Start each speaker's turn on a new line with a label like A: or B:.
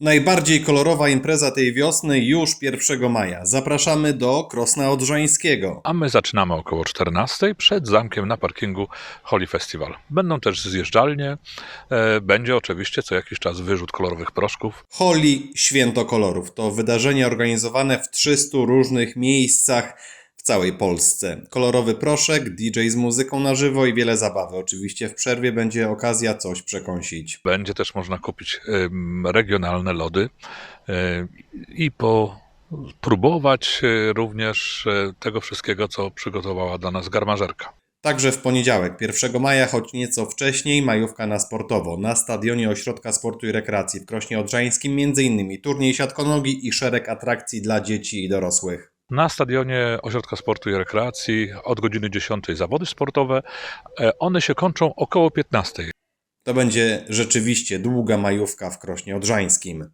A: Najbardziej kolorowa impreza tej wiosny już 1 maja. Zapraszamy do Krosna Odrzańskiego.
B: A my zaczynamy około 14 przed zamkiem na parkingu Holy Festival. Będą też zjeżdżalnie, e, będzie oczywiście co jakiś czas wyrzut kolorowych proszków.
A: Holi Święto Kolorów to wydarzenie organizowane w 300 różnych miejscach całej Polsce. Kolorowy proszek, DJ z muzyką na żywo i wiele zabawy. Oczywiście w przerwie będzie okazja coś przekąsić.
B: Będzie też można kupić regionalne lody e, i popróbować e, również e, tego wszystkiego, co przygotowała dla nas garmażerka.
A: Także w poniedziałek, 1 maja, choć nieco wcześniej, majówka na sportowo. Na stadionie Ośrodka Sportu i Rekreacji w Krośnie Odrzańskim m.in. turniej siatkonogi i szereg atrakcji dla dzieci i dorosłych.
B: Na stadionie Ośrodka Sportu i Rekreacji od godziny 10 zawody sportowe. E, One się kończą około 15.
A: To będzie rzeczywiście długa majówka w Krośnie Odrzańskim.